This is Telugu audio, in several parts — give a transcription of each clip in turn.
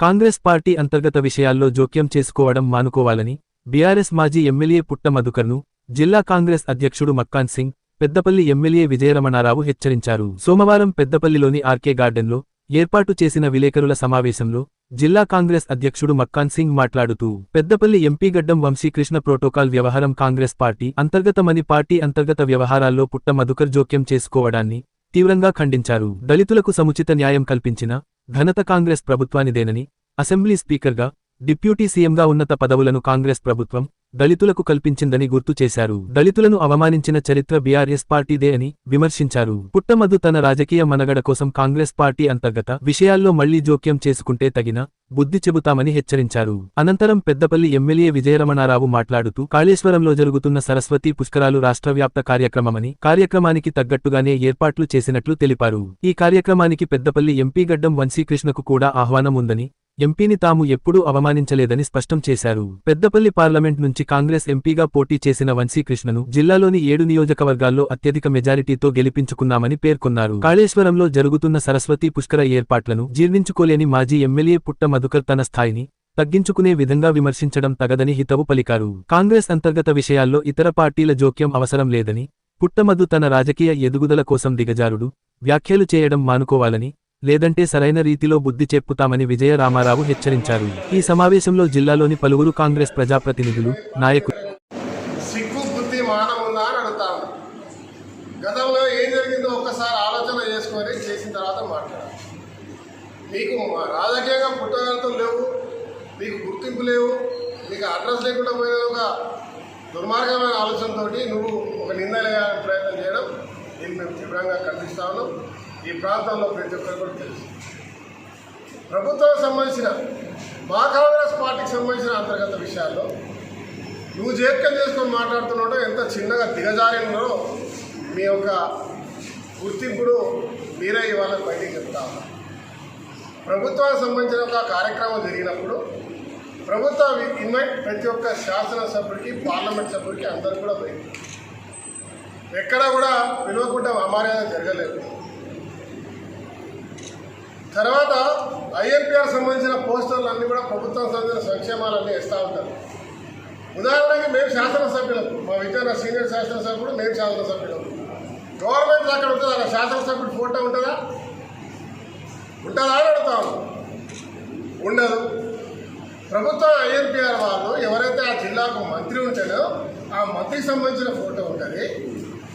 కాంగ్రెస్ పార్టీ అంతర్గత విషయాల్లో జోక్యం చేసుకోవడం మానుకోవాలని బీఆర్ఎస్ మాజీ ఎమ్మెల్యే పుట్ట మధుకర్ను జిల్లా కాంగ్రెస్ అధ్యక్షుడు మక్కాన్ సింగ్ పెద్దపల్లి ఎమ్మెల్యే విజయరమణారావు హెచ్చరించారు. సోమవారం పెద్దపల్లిలోని ఆర్కే గార్డెన్లో ఏర్పాటు చేసిన విలేకరుల సమావేశంలో జిల్లా కాంగ్రెస్ అధ్యక్షుడు మక్కాన్ సింగ్ మాట్లాడుతూ పెద్దపల్లి ఎంపీ గడ్డం వంశీకృష్ణ ప్రోటోకాల్ వ్యవహారం కాంగ్రెస్ పార్టీ అంతర్గతమని పార్టీ అంతర్గత వ్యవహారాల్లో పుట్ట మధుకర్ జోక్యం చేసుకోవడాన్ని తీవ్రంగా ఖండించారు. దళితులకు సముచిత న్యాయం కల్పించిన ఘనత కాంగ్రెస్ ప్రభుత్వానిదేనని అసెంబ్లీ స్పీకర్గా డిప్యూటీ సీఎంగా ఉన్నత పదవులను కాంగ్రెస్ ప్రభుత్వం దళితులకు కల్పించిందని గుర్తు చేశారు. దళితులను అవమానించిన చరిత్ర బీఆర్ఎస్ పార్టీదే అని విమర్శించారు. పుట్టమధు తన రాజకీయ మనగడ కోసం కాంగ్రెస్ పార్టీ అంతర్గత విషయాల్లో మళ్ళీ జోక్యం చేసుకుంటే తగిన బుద్ధి చెబుతామని హెచ్చరించారు. అనంతరం పెద్దపల్లి ఎమ్మెల్యే విజయరమణారావు మాట్లాడుతూ కాళేశ్వరంలో జరుగుతున్న సరస్వతి పుష్కరాలు రాష్ట్రవ్యాప్త కార్యక్రమమని కార్యక్రమానికి తగ్గట్టుగానే ఏర్పాట్లు చేసినట్లు తెలిపారు. ఈ కార్యక్రమానికి పెద్దపల్లి ఎంపీ గడ్డం వంశీకృష్ణకు కూడా ఆహ్వానం ఉందని ఎంపీని తాము ఎప్పుడూ అవమానించలేదని స్పష్టం చేశారు. పెద్దపల్లి పార్లమెంట్ నుంచి కాంగ్రెస్ ఎంపీగా పోటీ చేసిన వంశీకృష్ణను జిల్లాలోని ఏడు నియోజకవర్గాల్లో అత్యధిక మెజారిటీతో గెలిపించుకున్నామని పేర్కొన్నారు. కాళేశ్వరంలో జరుగుతున్న సరస్వతి పుష్కర ఏర్పాట్లను జీర్ణించుకోలేని మాజీ ఎమ్మెల్యే పుట్ట మధుకర్ తన స్థాయిని తగ్గించుకునే విధంగా విమర్శించడం తగదని హితవు పలికారు. కాంగ్రెస్ అంతర్గత విషయాల్లో ఇతర పార్టీల జోక్యం అవసరం లేదని పుట్టమధు తన రాజకీయ ఎదుగుదల కోసం దిగజారుడు వ్యాఖ్యలు చేయడం మానుకోవాలని లేదంటే సరైన రీతిలో బుద్ధి చెప్పుతామని విజయ రామారావు హెచ్చరించారు. ఈ సమావేశంలో జిల్లాలోని పలువురు కాంగ్రెస్ ప్రజాప్రతినిధులు నాయకులు సిగ్గు బుద్ధి అని అడుగుతాను గతంలో ఏం జరిగిందో ఒక్కసారి ఆలోచన చేసుకొని చేసిన తర్వాత మాట్లాడాలి. మీకు రాజకీయంగా పుట్టగలతో లేవు మీకు గుర్తింపు లేవు నీకు అడ్రస్ లేకుండా పోయిన ఒక దుర్మార్గమైన ఆలోచనతోటి నువ్వు ఒక నిర్ణయాలు ప్రయత్నం చేయడం నేను మేము తీవ్రంగా ఖండిస్తా ఉన్నాం. ఈ ప్రాంతంలో ప్రతి ఒక్కరు కూడా తెలుసు. ప్రభుత్వం సంబంధించిన మా కాంగ్రెస్ పార్టీకి సంబంధించిన అంతర్గత విషయాల్లో నువ్వు జేక్యం చేసుకొని మాట్లాడుతున్నాడో ఎంత చిన్నగా దిగజారినో మీ యొక్క గుర్తింపును మీరే ఇవాళ బయటికి చెప్తా ప్రభుత్వానికి సంబంధించిన ఒక కార్యక్రమం జరిగినప్పుడు ప్రభుత్వం ఇన్వైట్ ప్రతి ఒక్క శాసనసభ్యుడికి పార్లమెంట్ సభ్యుడికి అందరూ కూడా బయట ఎక్కడ కూడా పిలవకుండా అమర్యాద జరగలేదు. తర్వాత ఐఎంపీఆర్ సంబంధించిన పోస్టర్లు అన్నీ కూడా ప్రభుత్వం సంబంధించిన సంక్షేమాలన్నీ ఇస్తూ ఉంటారు. ఉదాహరణకి మేము శాసనసభ్యులం మా విజయన సీనియర్ శాసనసభ్యుడు మేము శాసనసభ్యులం. గవర్నమెంట్ అక్కడ ఉంటుంది? అక్కడ శాసనసభ్యుడు ఫోటో ఉంటుందా? ఉంటుందా అని అడుగుతాను ఉండదు. ప్రభుత్వం ఐఎన్పిఆర్ వాళ్ళు ఎవరైతే ఆ జిల్లాకు మంత్రి ఉంటారో ఆ మంత్రికి సంబంధించిన ఫోటో ఉంటుంది.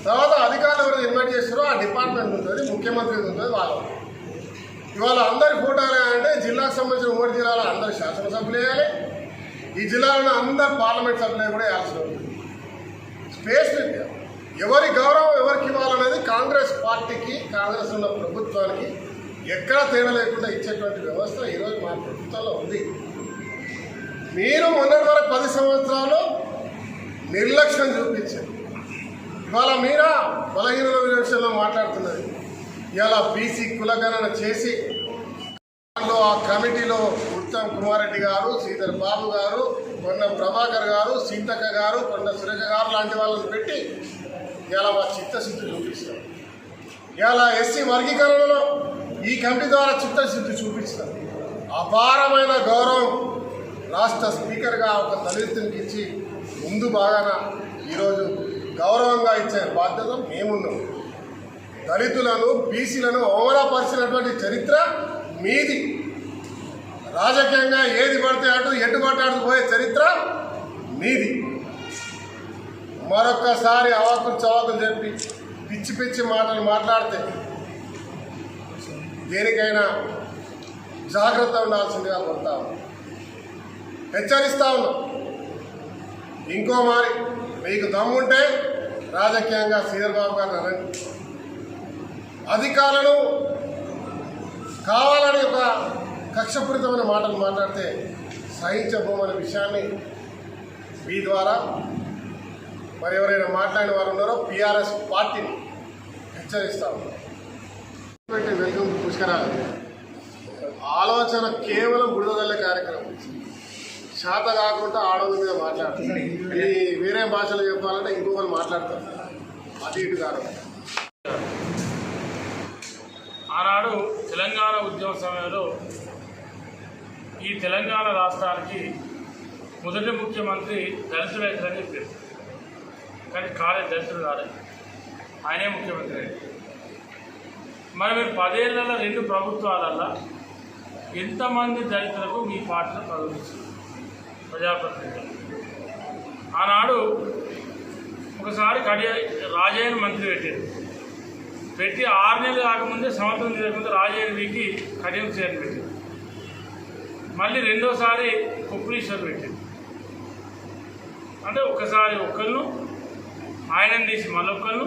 తర్వాత అధికారులు ఎవరైతే ఇన్వైట్ చేస్తారో ఆ డిపార్ట్మెంట్ ఉంటుంది ముఖ్యమంత్రి ఉంటుంది వాళ్ళు. ఇవాళ అందరి ఫోటోలు అంటే జిల్లాకు సంబంధించిన ఉమ్మడి జిల్లాలో అందరు శాసనసభ్యులు వేయాలి ఈ జిల్లాలో అందరు పార్లమెంట్ సభ్యులు కూడా వేయాల్సి ఉంటుంది. స్పేస్ పెట్టారు ఎవరి గౌరవం ఎవరికి ఇవ్వాలనేది కాంగ్రెస్ పార్టీకి కాంగ్రెస్ ఉన్న ప్రభుత్వానికి ఎక్కడ తేడా లేకుండా ఇచ్చేటువంటి వ్యవస్థ ఈరోజు మా ప్రభుత్వంలో ఉంది. మీరు మొన్నటి వరకు పది సంవత్సరాలు నిర్లక్ష్యం చూపించారు. ఇవాళ మీరా బలహీనుల విషయంలో మాట్లాడుతున్నది ఇలా బీసీ కులగణన చేసి దాంట్లో ఆ కమిటీలో ఉత్తమ్ కుమారెడ్డి గారు శ్రీధర్ బాబు గారు కొండ ప్రభాకర్ గారు సీతక్క గారు కొండ సురేఖ గారు లాంటి వాళ్ళని పెట్టి ఇలా మా చిత్తశుద్ధి చూపిస్తాం ఇలా ఎస్సీ వర్గీకరణలో ఈ కమిటీ ద్వారా చిత్తశుద్ధి చూపిస్తాం అపారమైన గౌరవం రాష్ట్ర స్పీకర్గా ఒక దళితునికి ఇచ్చి ముందు బాగాన ఈరోజు గౌరవంగా ఇచ్చే బాధ్యత మేమున్నాం. దళితులను బీసీలను అవమానపరిచినటువంటి చరిత్ర మీది. రాజకీయంగా ఏది పడితే అటు ఎటు మాట్లాడుకుపోయే పోయే చరిత్ర మీది. మరొక్కసారి అవాకులు చవాకులు చెప్పి పిచ్చి పిచ్చి మాటలు మాట్లాడితే దేనికైనా జాగ్రత్త ఉండాల్సిందిగా కొడతా ఉన్నాం. హెచ్చరిస్తా ఉన్నాం. ఇంకో మారి మీకు దమ్ముంటే రాజకీయంగా శ్రీధర్ బాబు గారు అనండి అధికారులను కావాలని ఒక కక్షపూరితమైన మాటలు మాట్లాడితే సహించబోమనే విషయాన్ని మీ ద్వారా మరి ఎవరైనా మాట్లాడిన వారు ఉన్నారో పిఆర్ఎస్ పార్టీని హెచ్చరిస్తాం వెల్కమ్ పుష్కరాలు. ఆలోచన కేవలం బురదల్లే కార్యక్రమం. శాత కాకుండా ఆడవాళ్ళ మీద మాట్లాడుతుంది ఈ వేరే భాషలో చెప్పాలంటే ఇంకొకరు మాట్లాడతారు. అటు ఇటు కారణం. ఆనాడు తెలంగాణ ఉద్యమ సమయంలో ఈ తెలంగాణ రాష్ట్రానికి మొదటి ముఖ్యమంత్రి దళితుడు అవుతారని చెప్పారు. కానీ కాలేదు దళితుడు కాలేదు ఆయనే ముఖ్యమంత్రి అయ్యారు. మరి మీరు పదేళ్ళలో రెండు ప్రభుత్వాలల్లో ఎంతమంది దళితులకు మీ పార్టీలో పదవులు ప్రజాప్రతినిధులు. ఆనాడు ఒకసారి కడియ రాజయ్యను మంత్రి పెట్టారు. పెట్టి ఆరు నెలలు కాకముందే సంవత్సరం తిరగకుండా రాజయ్య వీకి కడియం చేరిని పెట్టారు మళ్ళీ రెండోసారి కుప్పలీశ్వర్ పెట్టింది. అంటే ఒకసారి ఒక్కళ్ళు ఆయనను తీసి మళ్ళొక్కళ్ళు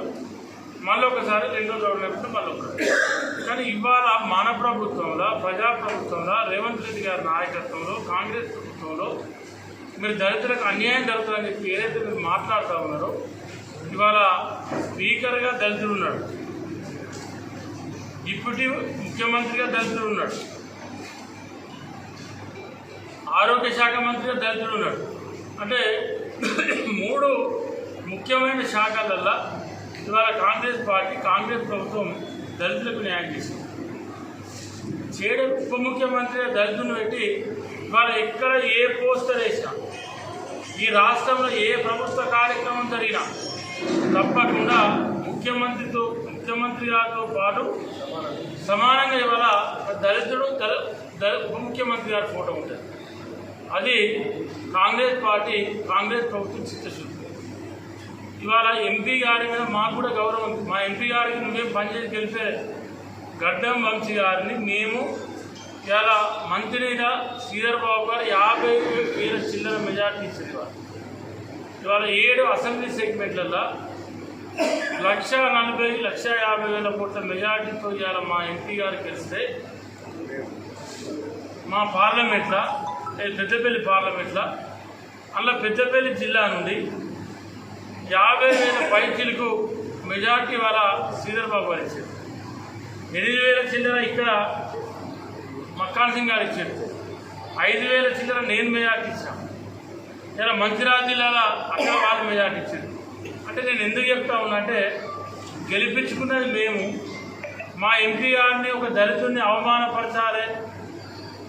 మళ్ళీ ఒకసారి రెండో గవర్నమెంట్ మళ్ళీ ఒక్కరు కానీ ఇవాళ మన ప్రభుత్వంలో ప్రజాప్రభుత్వంలో రేవంత్ రెడ్డి గారి నాయకత్వంలో కాంగ్రెస్ ప్రభుత్వంలో మీరు దళితులకు అన్యాయం జరుగుతుందని చెప్పి ఏదైతే మీరు మాట్లాడుతూ ఉన్నారో ఇవాళ స్పీకర్గా దళితుడు ఉన్నాడు. డిప్యూటీ ముఖ్యమంత్రిగా దళితుడు ఉన్నాడు. ఆరోగ్య శాఖ మంత్రిగా దళితుడు ఉన్నాడు. అంటే మూడు ముఖ్యమైన శాఖలల్లో ఇవాళ కాంగ్రెస్ పార్టీ కాంగ్రెస్ ప్రభుత్వం దళితులకు న్యాయం చేసింది. చేయడం ఉప ముఖ్యమంత్రిగా దళితులను పెట్టి ఇవాళ ఎక్కడ ఏ పోస్టర్ వేసినా ఈ రాష్ట్రంలో ఏ ప్రభుత్వ కార్యక్రమం జరిగినా తప్పకుండా ముఖ్యమంత్రితో ముఖ్యమంత్రి గారితో పాటు సమానంగా ఇవాళ దళితుడు దళ ఉప ముఖ్యమంత్రి గారి ఫోటో ఉంటుంది. అది కాంగ్రెస్ పార్టీ కాంగ్రెస్ ప్రభుత్వం చిత్తశుద్ధి. ఇవాళ ఎంపీ గారి మీద మాకు కూడా గౌరవం ఉంది. మా ఎంపీ గారికి నువ్వేం పనిచేసి గెలిపే గడ్డం వంశీ గారిని మేము ఇవాళ మంత్రిగా శ్రీధర్ బాబు గారు యాభై వేల చిల్లర మెజార్టీ ఇచ్చింది వారు ఇవాళ ఏడు అసెంబ్లీ సెగ్మెంట్లలో లక్ష నలభై లక్ష యాభై వేల కోట్ల మెజార్టీతో ఇవాళ మా ఎంపీ గారు గెలిస్తే మా పార్లమెంట్లో పెద్దపల్లి పార్లమెంట్లో అలా పెద్దపల్లి జిల్లా నుండి యాభై వేల పైకిలకు మెజార్టీ వాళ్ళ శ్రీధర్బాబు గారు ఇచ్చారు. ఎనిమిది వేల చిల్లర ఇక్కడ మక్కాన్ సింగ్ గారు ఇచ్చారు. ఐదు వేల చిల్లర నేను మెజార్టీ ఇచ్చాను. ఇలా మంచిర్యాల జిల్లాలో అక్కడ వాళ్ళు మెజార్టీ ఇచ్చారు. అంటే నేను ఎందుకు చెప్తా ఉన్నా అంటే గెలిపించుకున్నది మేము. మా ఎంపీ గారిని ఒక దళితుడిని అవమానపరచాలి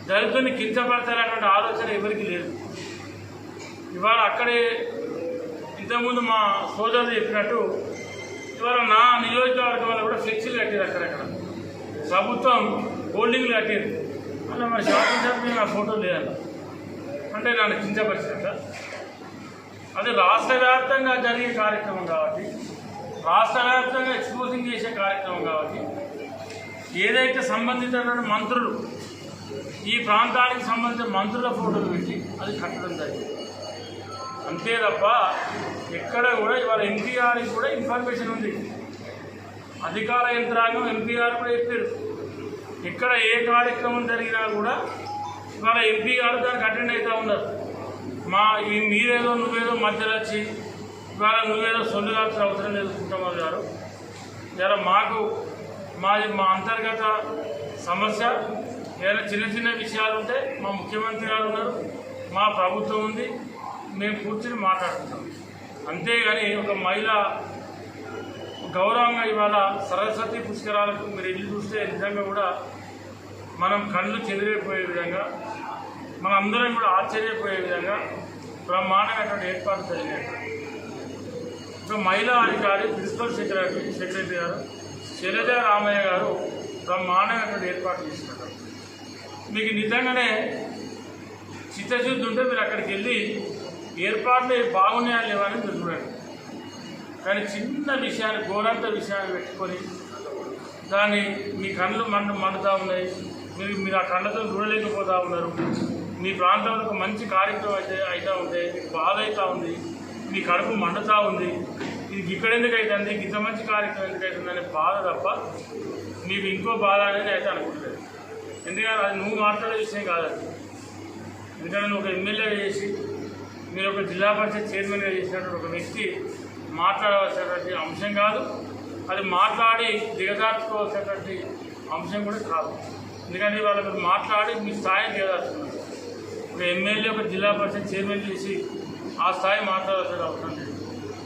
దళితుడిని కించపరచాలనేటువంటి ఆలోచన ఎవరికి లేదు. ఇవాళ అక్కడే ఇంతకుముందు మా సోదరులు చెప్పినట్టు ఇవాళ నా నియోజకవర్గంలో కూడా ఫ్లెక్సీలు కట్టారు అక్కడక్కడ. ప్రభుత్వం హోల్డింగ్లు కట్టారు అలా మరి శాసనసభ్యులు నా ఫోటో లేదన్న అంటే నన్ను కించపరిచినట్ట అది రాష్ట్ర వ్యాప్తంగా జరిగే కార్యక్రమం కాబట్టి రాష్ట్ర వ్యాప్తంగా ఎక్స్పోజింగ్ చేసే కార్యక్రమం కాబట్టి ఏదైతే సంబంధించినటువంటి మంత్రులు ఈ ప్రాంతానికి సంబంధించిన మంత్రుల ఫోటోలు పెట్టి అది కట్టడం జరిగింది. అంతే తప్ప ఎక్కడ కూడా ఇవాళ ఎన్టీఆర్కి కూడా ఇన్ఫర్మేషన్ ఉంది. అధికార యంత్రాంగం ఎన్టీఆర్ కూడా చెప్పారు. ఎక్కడ ఏ కార్యక్రమం జరిగినా కూడా ఇవాళ ఎంపీ గారు దానికి అటెండ్ అవుతూ ఉన్నారు. మా ఈ మీరేదో నువ్వేదో మధ్యలో వచ్చి ఇవాళ నువ్వేదో సొల్లుగాల్సిన అవసరం లేదు కుటుంబం గారు. ఇలా మాకు మాది మా అంతర్గత సమస్య. ఏదైనా చిన్న చిన్న విషయాలు ఉంటే మా ముఖ్యమంత్రి గారు ఉన్నారు మా ప్రభుత్వం ఉంది మేము కూర్చుని మాట్లాడుతున్నాం అంతేగాని ఒక మహిళ గౌరవంగా ఇవాళ సరస్వతి పుష్కరాలకు మీరు వెళ్ళి చూస్తే నిజంగా కూడా మనం కళ్ళు చెదిరిపోయే విధంగా మన అందరం కూడా ఆశ్చర్యపోయే విధంగా బ్రహ్మాండమైనటువంటి ఏర్పాటు జరిగాయి ఇప్పుడు మహిళా అధికారి ప్రిన్సిపల్ సెక్రటరీ సెక్రటరీ గారు శైలజ రామయ్య గారు బ్రహ్మాండమైనటువంటి ఏర్పాటు చేసినారు మీకు నిజంగానే చిత్తశుద్ధి ఉంటే మీరు అక్కడికి వెళ్ళి ఏర్పాట్లు బాగున్నాయా లేవా అని మీరు చూడండి. కానీ చిన్న విషయాన్ని ఘోరంత విషయాన్ని పెట్టుకొని దాన్ని మీ కళ్ళు మండు మండుతూ ఉన్నాయి. మీరు మీరు ఆ కళ్ళతో చూడలేకపోతూ ఉన్నారు. మీ ప్రాంతంలో ఒక మంచి కార్యక్రమం అయితే అవుతూ ఉంటే మీకు బాధ అవుతూ ఉంది మీ కడుపు మండుతూ ఉంది ఇది ఇక్కడ ఎందుకు అవుతుంది ఇంత మంచి కార్యక్రమం ఎందుకు అవుతుంది అనే బాధ తప్ప మీకు ఇంకో బాధ అనేది అయితే అనుకుంటలేదు ఎందుకంటే అది నువ్వు మాట్లాడే విషయం కాదు ఎందుకంటే నువ్వు ఒక ఎమ్మెల్యే చేసి మీరు ఒక జిల్లా పరిషత్ చైర్మన్గా చేసినటువంటి ఒక వ్యక్తి మాట్లాడవలసినటువంటి అంశం కాదు అది మాట్లాడి దిగజార్చుకోవాల్సినటువంటి అంశం కూడా కాదు. ఎందుకంటే ఇవాళ మీరు మాట్లాడి మీ స్థాయిని దిగజార్చుకున్నారు. ఒక ఎమ్మెల్యే ఒక జిల్లా పరిషత్ చైర్మన్ చేసి ఆ స్థాయి మాట్లాడాల్సిన అవసరం లేదు.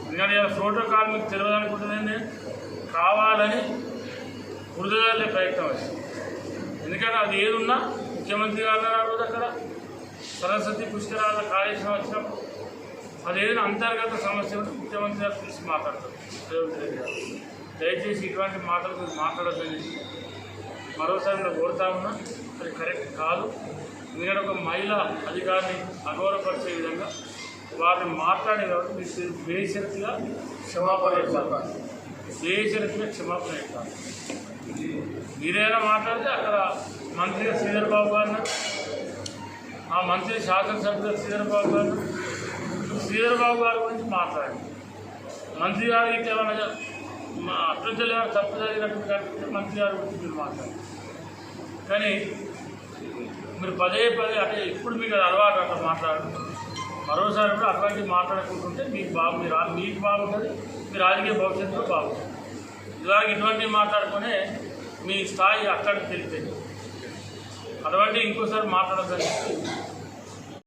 ఎందుకంటే ఇలా ప్రోటోకాల్ మీకు తెలియదనుకుంటుందండి కావాలని వృధులే ప్రయత్నం వచ్చింది ఎందుకంటే అది ఏదున్నా ముఖ్యమంత్రి గారు ఆ అక్కడ సరస్వతి పుష్కరాల కార్యక్రమం వచ్చినప్పుడు ఏదైనా అంతర్గత సమస్య ఉంటే ముఖ్యమంత్రి గారు పిలిచి మాట్లాడతారు. రేవంత్ రెడ్డి గారు దయచేసి ఇటువంటి మాటలు మీరు మాట్లాడద్దని మరోసారి నేను కోరుతా ఉన్నా. అది కరెక్ట్ కాదు. మీరు ఒక మహిళా అధికారిని అగౌరవపరిచే విధంగా వారిని మాట్లాడే కాబట్టి మీరు బేషరతుగా క్షమాపణ చెప్పాలి. బేషరతుగా క్షమాపణ ఇస్తారు మీరేమైనా మాట్లాడితే అక్కడ మంత్రి శ్రీధర్ బాబు గారిని ఆ మంత్రి శాసనసభ్యులు శ్రీధర్ బాబు గారు శ్రీధర్ బాబు గారి గురించి మాట్లాడండి. మంత్రి గారికి ఏమైనా మా అభ్యర్థులు ఏమైనా తప్పు జరిగినట్టు కనిపిస్తే మంత్రి గారి గురించి మీరు మాట్లాడండి. కానీ మీరు పదే పదే అంటే ఇప్పుడు మీకు అది అలవాటు అట్లా మాట్లాడడం మరోసారి కూడా అటువంటి మాట్లాడుకుంటుంటే మీకు బాగు మీరు మీకు బాగుంటుంది మీ రాజకీయ భవిష్యత్తులో బాగుంటుంది. ఇలాగ ఇటువంటివి మాట్లాడుకునే మీ స్థాయి అక్కడికి తెలిపోయింది అటువంటి ఇంకోసారి మాట్లాడద్దని